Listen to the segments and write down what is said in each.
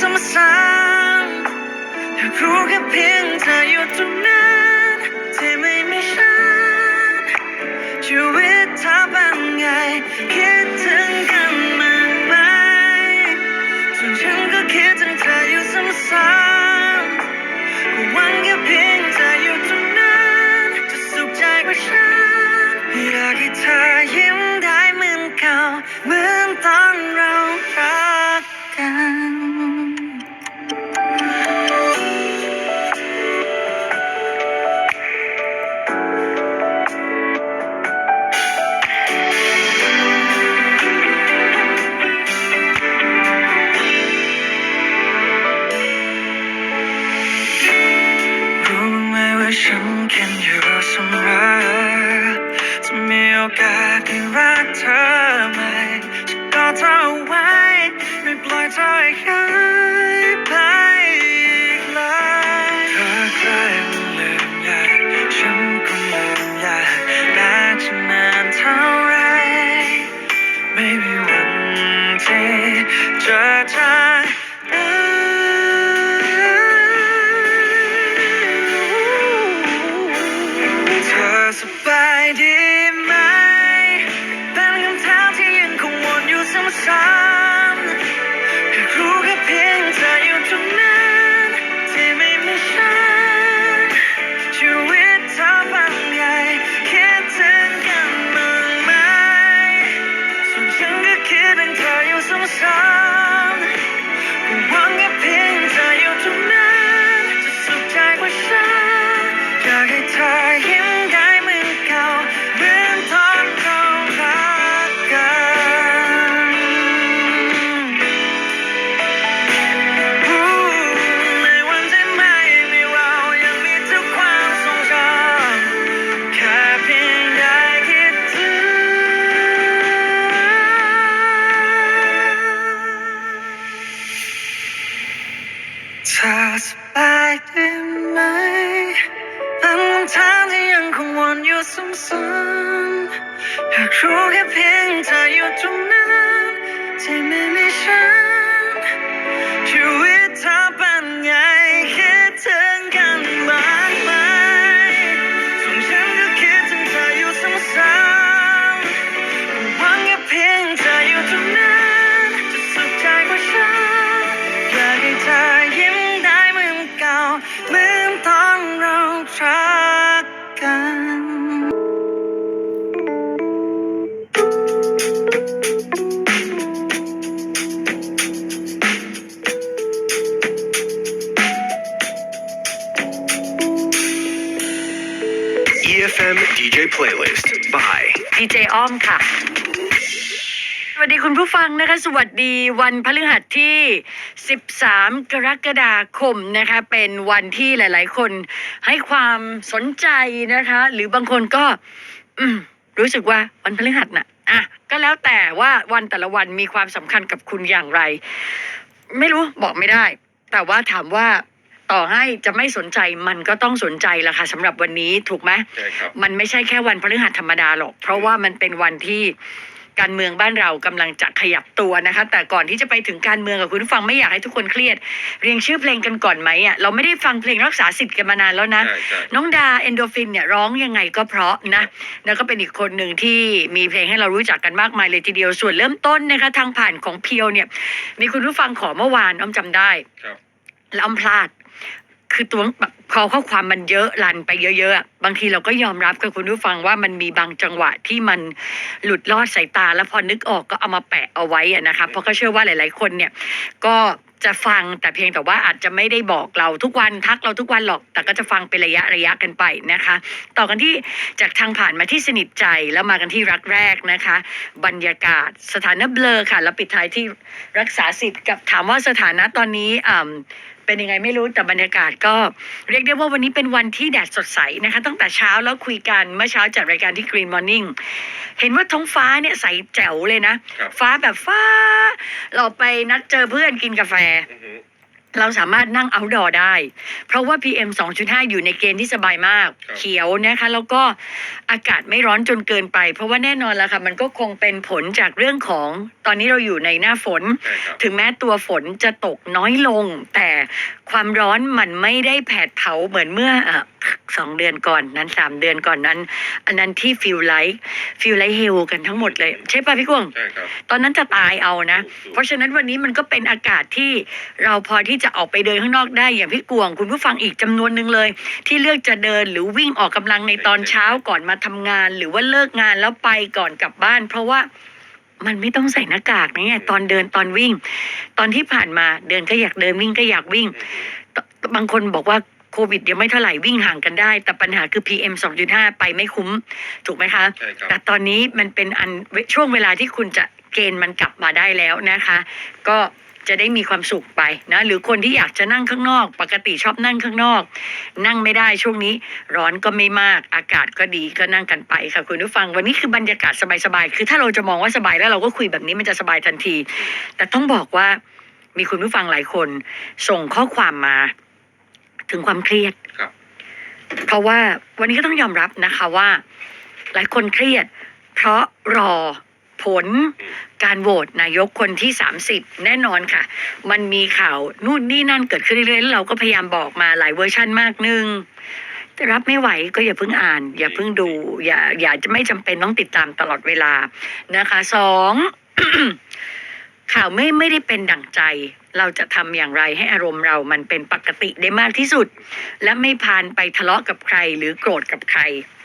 ซ้ำๆอยากรู้แค่เพียงเธออยู่ตรงนั้นที่ไม่มีฉันชีวิตเธอเป็นไงคิดถึงกันมากไหมส่วนฉันก็คิดถึงเธออยู่ซ้ำๆก็หวังแค่เพียงเธออยู่ตรงนั้นจะสุขใจกว่าฉันอยากให้เธอยิ้มได้เหมือนเก่าเหมือนตอนเรารักกัน DJ Playlist by ดีเจอ้อมค่ะ สวัสดีคุณผู้ฟังนะคะ สวัสดีวันพฤหัสที่ 13 กรกฎาคมนะคะ เป็นวันที่หลาย ๆ คนให้ความสนใจนะคะ หรือบางคนก็ อืม รู้สึกว่าวันพฤหัสน่ะ อะ ก็แล้วแต่ว่าวันแต่ละวันมีความสำคัญกับคุณอย่างไร ไม่รู้บอกไม่ได้ แต่ว่าถามว่า ต่อให้จะไม่สนใจมันก็ต้องสนใจละค่ะสำหรับวันนี้ถูกไหมใช่ครับ มันไม่ใช่แค่วันพฤหัสธรรมดาหรอก เพราะว่ามันเป็นวันที่การเมืองบ้านเรากำลังจะขยับตัวนะคะ แต่ก่อนที่จะไปถึงการเมืองกับคุณผู้ฟังไม่อยากให้ทุกคนเครียด เรียงชื่อเพลงกันก่อนไหมอะเราไม่ได้ฟังเพลงรักษาสิทธิ์กันมานานแล้วนะ ใช่ใช่ น้องดาเอนโดฟินเนี่ยร้องยังไงก็เพราะนะ แล้วก็เป็นอีกคนหนึ่งที่มีเพลงให้เรารู้จักกันมากมายเลยทีเดียวส่วนเริ่มต้นนะคะทางผ่านของเพียวเนี่ย มีคุณผู้ฟังขอเมื่อวานอ้อมจำได้ ครับ แล้วอ้อมพลาด คือตัวแบบพอข้อความมันเยอะลันไปเยอะๆบางทีเราก็ยอมรับกับคุณผู้ฟังว่ามันมีบางจังหวะที่มันหลุดลอดสายตา แล้วพอนึกออกก็เอามาแปะเอาไว้นะคะเพราะก็เชื่อว่าหลาย ๆ คนเนี่ย ก็จะฟังแต่เพียงแต่ว่าอาจจะไม่ได้บอกเราทุกวันทักเราทุกวันหรอก แต่ก็จะฟังเป็นระยะระยะกันไปนะคะ ต่อกันที่จากทางผ่านมาที่สนิทใจแล้วมากันที่รักแรกนะคะ บรรยากาศสถานะเบลอค่ะ แล้วปิดท้ายที่รักษาสิทธิ์กับถามว่าสถานะตอนนี้อ่า เป็นยังไงไม่รู้แต่บรรยากาศก็เรียกได้ว่าวันนี้เป็นวันที่แดดสดใสนะคะ ตั้งแต่เช้าแล้วคุยกันเมื่อเช้าจัดรายการที่ Green Morning เห็นว่าท้องฟ้าเนี่ยใสแจ๋วเลยนะ ครับ ฟ้าแบบฟ้า เราไปนัดเจอเพื่อนกินกาแฟ อือหือ เราสามารถนั่ง outdoor ได้ เพราะว่า PM 2.5 อยู่ในเกณฑ์ที่สบายมากครับเขียวนะคะ แล้วก็อากาศไม่ร้อนจนเกินไป เพราะว่าแน่นอนแล้วค่ะ มันก็คงเป็นผลจากเรื่องของตอนนี้เราอยู่ในหน้าฝนใช่ครับถึงแม้ตัวฝนจะตกน้อยลง แต่ ความร้อนมันไม่ได้แผดเผาเหมือนเมื่อเออสองเดือนก่อนนั้นสามเดือนก่อนนั้น อันนั้นที่ฟิลไลท์ฟิลไลท์เฮลกันทั้งหมดเลย ใช่ป่ะพี่กวางใช่ครับตอนนั้นจะตายเอานะถูกๆเพราะฉะนั้นวันนี้มันก็เป็นอากาศที่เราพอที่จะออกไปเดินข้างนอกได้อย่างพี่กวง คุณผู้ฟังอีกจำนวนหนึ่งเลย ที่เลือกจะเดินหรือวิ่งออกกำลังในตอนเช้าก่อนมาทำงาน หรือว่าเลิกงานแล้วไปก่อนกลับบ้าน เพราะว่า มันไม่ต้องใส่หน้ากากนะเนี่ยตอนเดินตอนวิ่ง ตอนที่ผ่านมาเดินก็อยากเดินวิ่งก็อยากวิ่ง บางคนบอกว่าโควิดยังไม่เท่าไหร่วิ่งห่างกันได้ แต่ปัญหาคือ PM 2.5 ไปไม่คุ้ม ถูกไหมคะใช่ครับแต่ตอนนี้มันเป็นอันช่วงเวลาที่คุณจะเกณฑ์มันกลับมาได้แล้วนะคะ ก็ จะได้มีความสุขไปนะหรือคนที่อยากจะนั่งข้างนอก ปกติชอบนั่งข้างนอก นั่งไม่ได้ช่วงนี้ร้อนก็ไม่มากอากาศก็ดีก็นั่งกันไปค่ะคุณผู้ฟังวันนี้คือบรรยากาศสบายๆคือถ้าเราจะมองว่าสบายแล้วเราก็คุยแบบนี้มันจะสบายทันที แต่ต้องบอกว่ามีคุณผู้ฟังหลายคน ส่งข้อความมา ถึงความเครียดครับเพราะว่าวันนี้ก็ต้องยอมรับนะคะว่า หลายคนเครียด เพราะรอ ผลการโหวตนายกคนที่ 30 แน่นอนค่ะ มันมีข่าวนู่นนี่นั่นเกิดขึ้นเรื่อยๆเราก็พยายามบอกมาหลายเวอร์ชันมากหนึ่งแต่รับไม่ไหวก็อย่าเพิ่งอ่าน อย่าเพิ่งดู อย่าอย่าจะไม่จำเป็นต้องติดตามตลอดเวลานะคะสองข่าวไม่ไม่ได้เป็นดั่งใจ เราจะทำอย่างไรให้อารมณ์เรามันเป็นปกติได้มากที่สุด และไม่พานไปทะเลาะกับใครหรือโกรธกับใคร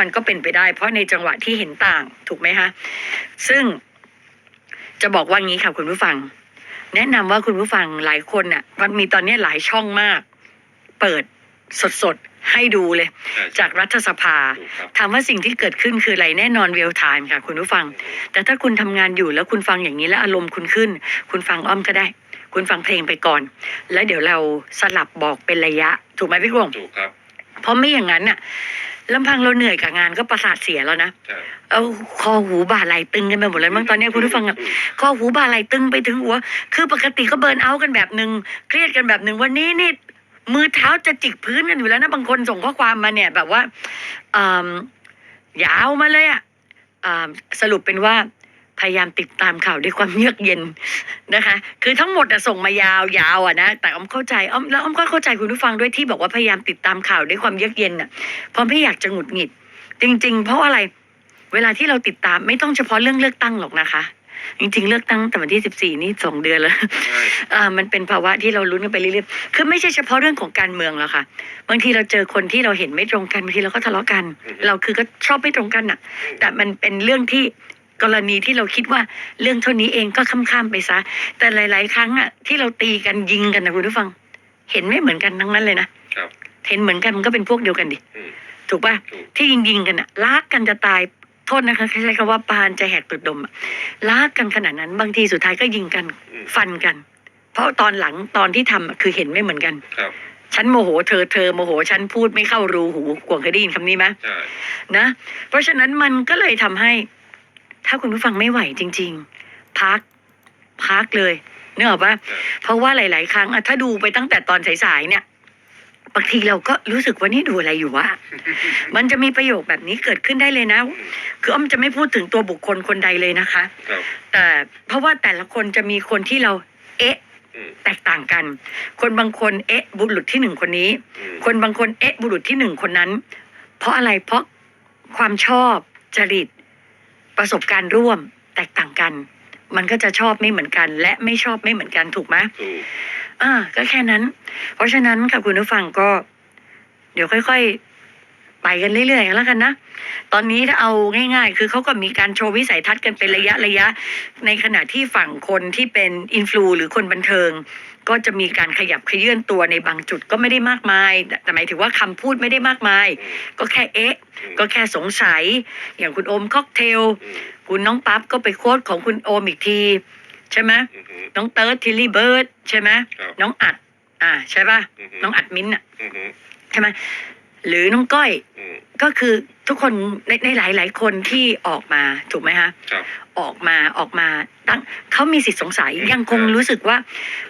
มันก็เป็นไปได้ เพราะในจังหวะที่เห็นต่างถูกไหมคะซึ่งจะบอกว่างี้ค่ะคุณผู้ฟัง แนะนำว่าคุณผู้ฟังหลายคนน่ะ มันมีตอนนี้หลายช่องมาก เปิดสดๆ ให้ดูเลยใช่จากรัฐสภาถูกครับถามว่าสิ่งที่เกิดขึ้นคืออะไรแน่นอนเรียลไทม์ค่ะ คุณผู้ฟัง แต่ถ้าคุณทำงานอยู่แล้วคุณฟังอย่างนี้แล้วอารมณ์คุณขึ้น คุณฟังอ้อมก็ได้ คุณฟังเพลงไปก่อน แล้วเดี๋ยวเราสลับบอกเป็นระยะ ถูกไหมพี่กวงถูกครับเพราะไม่อย่างนั้นน่ะ ลำพังเราเหนื่อยกับงานก็ประสาทเสียแล้วนะใช่เอาคอหูบ่าไหลตึงกันไปหมดเลยมั้งตอนเนี้ยคุณผู้ฟังอะคอหูบ่าไหลตึงไปถึงหัว คือปกติก็เบิร์นเอาท์กันแบบหนึ่งเครียดกันแบบหนึ่งวันนี้นี่มือเท้าจะจิกพื้นกันอยู่แล้วนะบางคนส่งข้อความมาเนี่ย แบบว่าอ่ายาวมาเลยอะอ่าสรุปเป็นว่า พยายามติดตามข่าวด้วยความเยือกเย็นนะคะ คือทั้งหมดอะส่งมายาวยาวอะนะแต่อ้อมเข้าใจอ้อมแล้วอ้อมก็เข้าใจคุณผู้ฟังด้วยที่บอกว่าพยายามติดตามข่าวด้วยความเยือกเย็นอะเพราะไม่อยากจะหงุดหงิด จริง ๆ เพราะอะไรเวลาที่เราติดตามไม่ต้องเฉพาะเรื่องเลือกตั้งหรอกนะคะจริงๆ เลือกตั้งแต่วันที่สิบสี่นี่สองเดือนแล้วใช่อ่ามันเป็นภาวะที่เราลุ้นกันไปเรื่อยๆ คือไม่ใช่เฉพาะเรื่องของการเมืองแล้วค่ะ บางทีเราเจอคนที่เราเห็นไม่ตรงกันบางทีเราก็ทะเลาะกัน เราคือก็ชอบไม่ตรงกันน่ะ แต่มันเป็นเรื่องที่ กรณีที่เราคิดว่าเรื่องเท่านี้เองก็ข้ามๆไปซะ แต่หลาย ๆ ครั้งอะที่เราตีกันยิงกันนะคุณผู้ฟัง เห็นไม่เหมือนกันทั้งนั้นเลยนะครับ เห็นเหมือนกันมันก็เป็นพวกเดียวกันดิ อืม ถูกป่ะถูก ที่ยิงยิงๆกันอะรักกันจะตายโทษนะคะใช้คำว่าปานจะแหกตุดดมอะรักกันขนาดนั้นบางทีสุดท้ายก็ยิงกัน อืมฟันกัน เพราะตอนหลังตอนที่ทำอะคือเห็นไม่เหมือนกัน ครับฉันโมโหเธอเธอโมโหฉันพูดไม่เข้ารูหูกวงเคยได้ยินคำนี้ไหมใช่นะ เพราะฉะนั้นมันก็เลยทำให้ ถ้าคุณผู้ฟังไม่ไหวจริง ๆ พัก พักเลยเนกอะปะใช่เพราะว่าหลาย ๆ ครั้งอะถ้าดูไปตั้งแต่ตอนสายๆเนี่ยบางทีเราก็รู้สึกว่านี่ดูอะไรอยู่วะ มันจะมีประโยคแบบนี้เกิดขึ้นได้เลยนะ คืออ้อมจะไม่พูดถึงตัวบุคคลคนใดเลยนะคะครับแต่เพราะว่าแต่ละคนจะมีคนที่เรา เอ๊ะอืมแตกต่างกัน คนบางคนเอ๊ะ บุรุษที่หนึ่งคนนี้อืมคนบางคนเอ๊ะ บุรุษที่หนึ่งคนนั้น เพราะอะไร เพราะความชอบจริต ประสบการณ์ร่วมแตกต่างกัน มันก็จะชอบไม่เหมือนกัน และไม่ชอบไม่เหมือนกันถูกไหมถูกอ่าก็แค่นั้น เพราะฉะนั้นค่ะคุณผู้ฟังก็ เดี๋ยวค่อยๆ ไปกันเรื่อยๆกันแล้วกันนะ ตอนนี้ถ้าเอาง่าย ๆ คือเขาก็มีการโชว์วิสัยทัศน์กันเป็นระยะระยะ ในขณะที่ฝั่งคนที่เป็นอินฟลูหรือคนบันเทิง ก็จะมีการขยับขยื่นตัวในบางจุดก็ไม่ได้มากมาย แต่แต่หมายถึงว่าคำพูดไม่ได้มากมาย ก็แค่เอ๊ะ ก็แค่สงสัย อย่างคุณโอมค็อกเทลอืมคุณน้องปั๊บก็ไปโค้ดของคุณโอมอีกที ใช่ไหมอืมอืมน้องเติร์ดทิลลี่เบิร์ดใช่ไหมครับน้องอัด อ่า ใช่ป่ะอืมน้องอัดมิ้นท์อะอืมอืมใช่ไหมหรือน้องก้อยอืม ก็คือทุกคนในในหลายหลายๆคนที่ออกมาถูกไหมฮะครับ ออกมาออกมาตั้งเขามีสิทธิสงสัยอืมยังคงรู้สึกว่า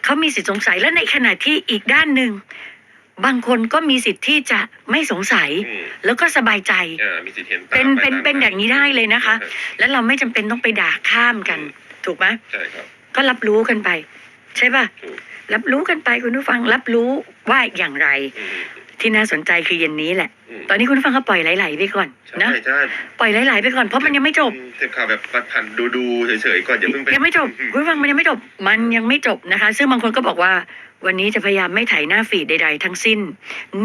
เขามีสิทธิสงสัยและในขณะที่อีกด้านหนึ่งบางคนก็มีสิทธิ์ที่จะไม่สงสัย อืมแล้วก็สบายใจ อ่ามีสิทธิ์เห็นต่างเป็นไเป็นเป็นอย่างนี้ได้เลยนะคะ แล้วเราไม่จำเป็นต้องไปด่าข้ามกัน ถูกไหมใช่ครับ ก็รับรู้กันไป ใช่ป่ะ ถูกรับรู้กันไปคุณผู้ฟัง รับรู้ว่าอย่างไร อืม ที่น่าสนใจคือเย็นนี้แหละ อืม ตอนนี้คุณผู้ฟังก็ปล่อยไหลๆไปก่อนใช่นะใช่ปล่อยไหลๆไปก่อนเพราะมันยังไม่จบอืมเทปข่าวแบบผ่านๆดูดูๆเฉยๆก่อนอย่าเพิ่งไปยังไม่จบอืคุณผู้ฟังมันยังไม่จบ มันยังไม่จบนะคะ ซึ่งบางคนก็บอกว่า วันนี้จะพยายามไม่ถ่ายหน้าฟีดใด ๆ ทั้งสิ้น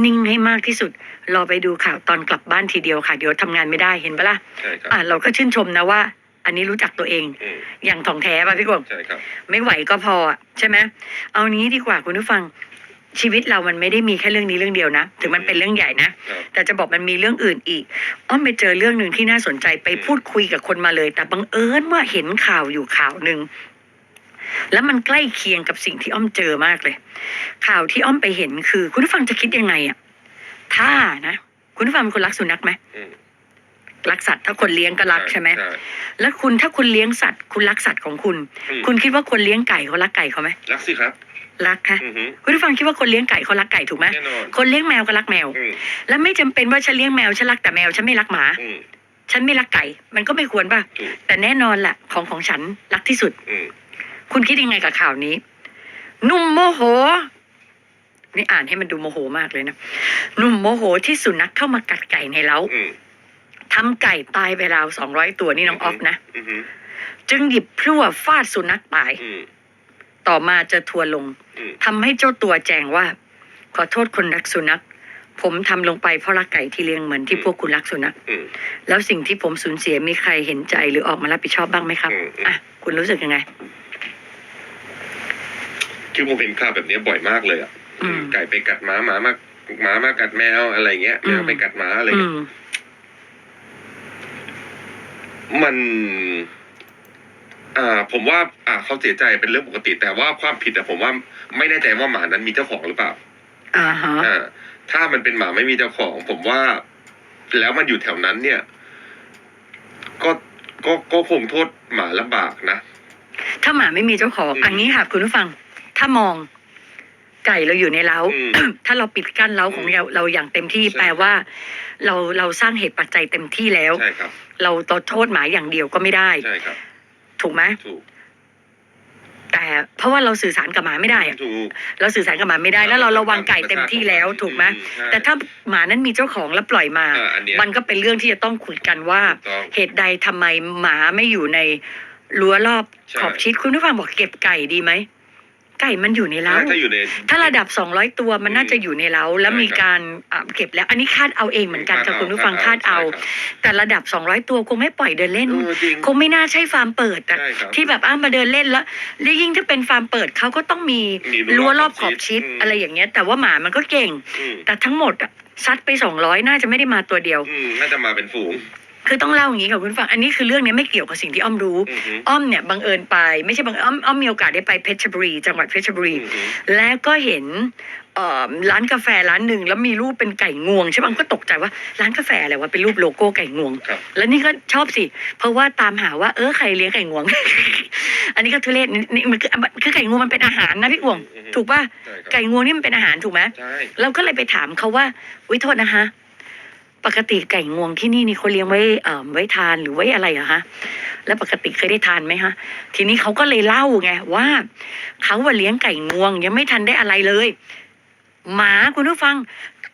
นิ่งให้มากที่สุด รอไปดูข่าวตอนกลับบ้านทีเดียวค่ะ เดี๋ยวทำงานไม่ได้เห็นปะล่ะใช่ครับอะเราก็ชื่นชมนะว่า อันนี้รู้จักตัวเอง อืมอย่างถ่องแท้ป่ะพี่กบใช่ครับ ไม่ไหวก็พออะใช่ไหมเอานี้ดีกว่าคุณผู้ฟัง ชีวิตเรามันไม่ได้มีแค่เรื่องนี้เรื่องเดียวนะ ถึงมันเป็นเรื่องใหญ่นะครับแต่จะบอกมันมีเรื่องอื่นอีก อ้อมไปเจอเรื่องหนึ่งที่น่าสนใจไปพูดคุยกับคนมาเลย แต่บังเอิญว่าเห็นข่าวอยู่ข่าวหนึ่งแล้วมันใกล้เคียงกับสิ่งที่อ้อมเจอมากเลย ข่าวที่อ้อมไปเห็นคือ คุณผู้ฟังจะคิดยังไงอะถ้านะ คุณผู้ฟังเป็นคนรักสุนัขไหมอืมรักสัตว์ถ้าคนเลี้ยงก็รักใช่ไหมใช่แล้วคุณถ้าคุณเลี้ยงสัตว์ คุณรักสัตว์ของคุณอืมคุณคิดว่าคนเลี้ยงไก่เขารักไก่เขาไหมรักสิครับ รักค่ะอือหือคุณผู้ฟังคิดว่าคนเลี้ยงไก่เขารักไก่ถูกไหมแน่นอนคนเลี้ยงแมวก็รักแมว อืมแล้วไม่จำเป็นว่าฉันเลี้ยงแมวฉันรักแต่แมวฉันไม่รักหมา อืมฉันไม่รักไก่ มันก็ไม่ควรป่ะ ถูกแต่แน่นอนแหละของของฉันรักที่สุด อืมคุณคิดยังไงกับข่าวนี้ หนุ่มโมโห นี่อ่านให้มันดูโมโหมากเลยนะหนุ่มโมโหที่สุนัขเข้ามากัดไก่ในเล้าอืมทำไก่ตายไปราวสองร้อยตัวนี่น้องออฟนะ อือหือจึงหยิบพลั่วฟาดสุนัขตาย อืม ต่อมาเจอทัวร์ลงอืมทำให้เจ้าตัวแจ้งว่า ขอโทษคนรักสุนัข ผมทำลงไปเพราะรักไก่ที่เลี้ยงเหมือนที่พวกคุณรักสุนัขอืมแล้วสิ่งที่ผมสูญเสียมีใครเห็นใจหรือออกมารับผิดชอบบ้างไหมครับอืมอืมอะคุณรู้สึกยังไงคือผมเห็นข่าวแบบนี้บ่อยมากเลยอะอืมไก่ไปกัดหมาหมามาหมามากัดแมวอะไรเงี้ยอืแมมวไปกัดหมาอะไรอืเงี้ยมมัน อ่าผมว่าอ่าเขาเสียใจเป็นเรื่องปกติ แต่ว่าความผิดอะผมว่าไม่แน่ใจว่าหมานั้นมีเจ้าของหรือเปล่าอ่าฮะอ่าถ้ามันเป็นหมาไม่มีเจ้าของ ผมว่า แล้วมันอยู่แถวนั้นเนี่ย ก็ก็ก็คงโทษหมาลำบากนะ ถ้าหมาไม่มีเจ้าของอืมอันนี้ค่ะคุณผู้ฟัง ถ้ามองไก่เราอยู่ในเล้า อืม ถ้าเราปิดกั้นเล้าของเราเราอย่างเต็มที่ ใช่ แปลว่า เราเราสร้างเหตุปัจจัยเต็มที่แล้ว ใช่ครับ เราต่อโทษหมาอย่างเดียวก็ไม่ได้ ใช่ครับ ถูกไหมถูกแต่เพราะว่าเราสื่อสารกับหมาไม่ได้อะถูกเราสื่อสารกับหมาไม่ได้ แล้วเราระวังไก่เต็มที่แล้วถูกไหมอืใช่แต่ถ้าหมานั้นมีเจ้าของแล้วปล่อยมาอ่าอันเนี้ยมันก็เป็นเรื่องที่จะต้องคุยกันว่าถูกต้องเหตุใดทำไมหมาไม่อยู่ในรั้วรอบใช่ขอบชิดคุณผู้ฟังบอกเก็บไก่ดีไหม ไก่มันอยู่ในเล้า ถ้าอยู่ใน ถ้าระดับ 200 ตัวมันน่าจะอยู่ในเล้าแล้วใช่มีครับการอะเก็บแล้ว อันนี้คาดเอาเองเหมือนกันค่ะคุณผู้ฟังคาดเอาใช่ครับแต่ระดับ 200 ตัวคงไม่ปล่อยเดินเล่น เออจริงคงไม่น่าใช่ฟาร์มเปิดอะใช่ครับที่แบบอ้ามาเดินเล่นแล้วแล้วยิ่งถ้าเป็นฟาร์มเปิดเขาก็ต้องมีมีรั้วรอบขอบชิดอืม อะไรอย่างเงี้ย แต่ว่าหมามันก็เก่ง อืมแต่ทั้งหมดอะซัดไป 200 น่าจะไม่ได้มาตัวเดียว อืมน่าจะมาเป็นฝูง คือต้องเล่าอย่างนี้ค่ะคุณผู้ฟัง อันนี้คือเรื่องนี้ไม่เกี่ยวกับสิ่งที่อ้อมรู้ อือหืออ้อมเนี่ยบังเอิญไป ไม่ใช่บังเอิญอ้อมอ้อมมีโอกาสได้ไปเพชรบุรี จังหวัดเพชรบุรี อือหือแล้วก็เห็นเอ่อร้านกาแฟร้านหนึ่งแล้วมีรูปเป็นไก่งวงใช่ปะก็ตกใจว่าร้านกาแฟอะไรวะเป็นรูปโลโก้ไก่งวง ครับ แล้วนี่ก็ชอบสิ เพราะว่าตามหาว่าเออใครเลี้ยงไก่งวง อันนี้ก็ทุเรศนี่นี่มันคือคือไก่งวงมันเป็นอาหารนะพี่กวง อือฮึ ถูกป่ะ ใช่ครับไก่งวงนี่มันเป็นอาหารถูกไหม ใช่ เราก็เลยไปถามเขาว่าวิโทษนะคะ ปกติไก่งวงที่นี่นี่เขาเลี้ยงไว้เอ่อไว้ทานหรือไว้อะไรเหรอฮะแล้วปกติเคยได้ทานไหมฮะ ทีนี้เขาก็เลยเล่าไงว่าเขาว่าเลี้ยงไก่งวง ยังไม่ทันได้อะไรเลย หมาคุณผู้ฟัง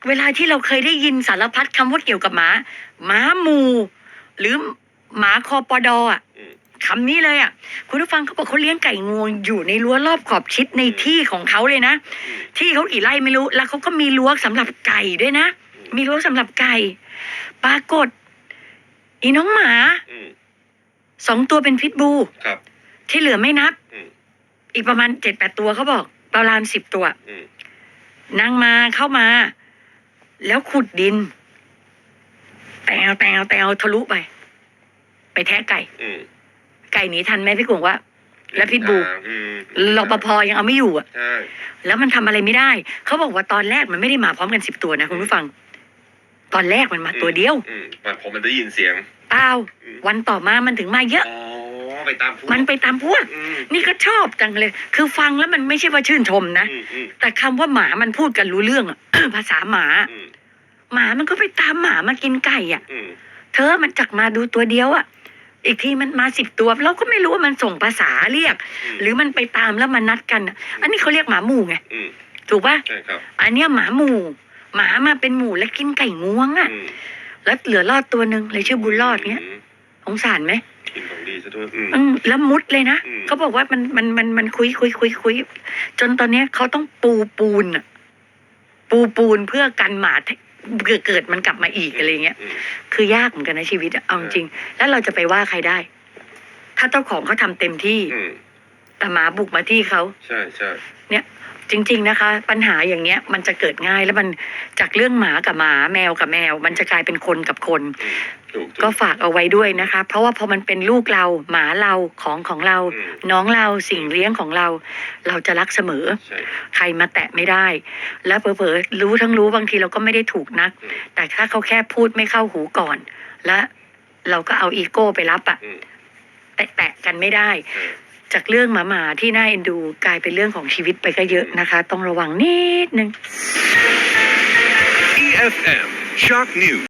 เวลาที่เราเคยได้ยินสารพัดคำว่าเกี่ยวกับหมาหมาหมูหรือหมาคอปอดออะอืมคำนี้เลยอะ คุณผู้ฟังเขาบอกเขาเลี้ยงไก่งวงอยู่ในรั้วรอบขอบชิดในที่ของเขาเลยนะอืมที่เขากี่ไร่ไม่รู้ แล้วเขาก็มีรั้วสำหรับไก่ด้วยนะ มีรั้วสำหรับไก่ ปรากฏ อีน้องหมาอืมสองตัวเป็นพิษบู ครับ ที่เหลือไม่นับ อืมอีกประมาณเจ็ดแปดตัวเขาบอกประมาณสิบตัว อืมนางมาเข้ามา แล้วขุดดิน แตวแตวแตวทะลุไป ไปแทะไก่ อืมไก่หนีทันไหมพี่กวงว่า และพิษบูอ่าอืมรปภยังเอาไม่อยู่อะใช่แล้วมันทำอะไรไม่ได้ เขาบอกว่าตอนแรกมันไม่ได้มาพร้อมกันสิบตัวนะคุณผู้ฟัง ตอนแรกมันมาตัวเดียวอืมมันผมมันได้ยินเสียงเปล่าอืมวันต่อมามันถึงมาเยอะ อ๋อไปตามพวกมันไปตามพวก อืมนี่ก็ชอบจังเลย คือฟังแล้วมันไม่ใช่ว่าชื่นชมนะ อืมอืมแต่คำว่าหมามันพูดกันรู้เรื่องอะ ภาษาหมา อืมหมามันก็ไปตามหมามากินไก่อะอืมเธอมันจักมาดูตัวเดียวอะอีกทีมันมาสิบตัว เราก็ไม่รู้ว่ามันส่งภาษาเรียก หรือมันไปตามแล้วมันนัดกันอะอันนี้เขาเรียกหมาหมู่ไง อืมถูกปะใช่ครับ อันเนี้ยหมาหมู่ หมามาเป็นหมู่แล้วกินไก่งวงอะอืมแล้วเหลือรอดตัวหนึ่งเลยชื่อบุญรอดเงี้ยมสงสารไหมกินของดีซะด้วยอืมอืมแล้วมุดเลยนะอืมเขาบอกว่ามันมันมันมันคุยคุยคุยคุยจนตอนเนี้ยเขาต้องปูปูนอะปูปูนเพื่อกันหมาเกิดเกิดมันกลับมาอีกอะไรเงี้ยอืมคือยากเหมือนกันนะชีวิตอะเอาจริงๆแล้วเราจะไปว่าใครได้ ถ้าเจ้าของเขาทำเต็มที่อืมแต่หมาบุกมาที่เขาใช่ใช่เนี่ย จริง ๆนะคะ ปัญหาอย่างเงี้ยมันจะเกิดง่ายแล้วมันจากเรื่องหมากับหมาแมวกับแมว มันจะกลายเป็นคนกับคนอืมถูกถู ก็ฝากเอาไว้ด้วยนะคะ เพราะว่าพอมันเป็นลูกเราหมาเราของของเรา อืม น้องเราสิ่งเลี้ยงของเรา เราจะรักเสมอ ใช่ใครมาแตะไม่ได้ แล้วเผลอๆรู้ทั้งรู้บางทีเราก็ไม่ได้ถูกนัก อืมแต่ถ้าเขาแค่พูดไม่เข้าหูก่อน และเราก็เอาอีโก้ไปรับอะอืมแตะๆกันไม่ได้ ใช่ จากเรื่องหมาหมาที่น่าเอ็นดูกลายเป็นเรื่องของชีวิตไปก็เยอะนะคะ ต้องระวังนิดนึง EFM Shock News.